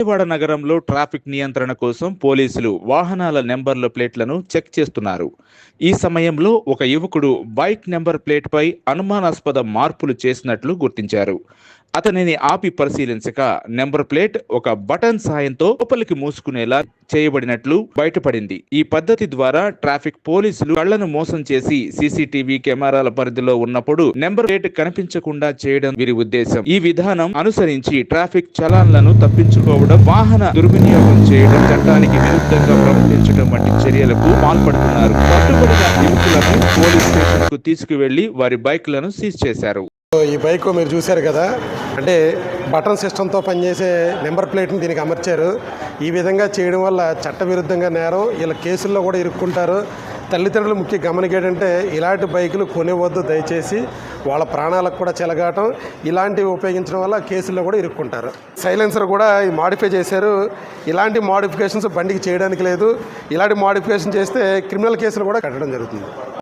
విజయవాడ నగరంలో ట్రాఫిక్ నియంత్రణ కోసం పోలీసులు వాహనాల నెంబర్ల ప్లేట్లను చెక్ చేస్తున్నారు. ఈ సమయంలో ఒక యువకుడు బైక్ నెంబర్ ప్లేట్పై అనుమానాస్పద మార్పులు చేసినట్లు గుర్తించారు. అతనిని ఆపి పరిశీలించక నెంబర్ ప్లేట్ ఒక బటన్ సాయంతో లోపలికి మూసుకునేలా చేయబడినట్లు బయటపడింది. ఈ పద్ధతి ద్వారా ట్రాఫిక్ పోలీసులు కళ్ళను మోసం చేసి సీసీటీవీ కెమెరాల పరిధిలో ఉన్నప్పుడు నెంబర్ ప్లేట్ కనిపించకుండా చేయడం వీరి ఉద్దేశం. ఈ విధానం అనుసరించి ట్రాఫిక్ చలాన్లను తప్పించుకోవడం వాహన దుర్వినియోగం చేయడం చట్టానికి విరుద్ధంగా ప్రవర్తించడం వంటి చర్యలకు పాల్పడుతున్నారు. పట్టుబడిన యువకులను పోలీస్ స్టేషన్కు తీసుకువెళ్ళి వారి బైక్లను సీజ్ చేశారు. ఈ బైక్ మీరు చూశారు కదా? అంటే బటన్ సిస్టంతో పనిచేసే నెంబర్ ప్లేట్ని దీనికి అమర్చారు. ఈ విధంగా చేయడం వల్ల చట్టవిరుద్ధంగా నేరం వీళ్ళ కేసుల్లో కూడా ఇరుక్కుంటారు. తల్లిదండ్రులు ముఖ్య గమనిక ఏంటంటే ఇలాంటి బైకులు కొనివద్దు దయచేసి వాళ్ళ ప్రాణాలకు కూడా చెలగాటం ఇలాంటివి ఉపయోగించడం వల్ల కేసుల్లో కూడా ఇరుక్కుంటారు. సైలెన్సర్ కూడా ఈ మాడిఫై చేశారు. ఇలాంటి మాడిఫికేషన్స్ బండికి చేయడానికి లేదు. ఇలాంటి మాడిఫికేషన్ చేస్తే క్రిమినల్ కేసులు కూడా కట్టడం జరుగుతుంది.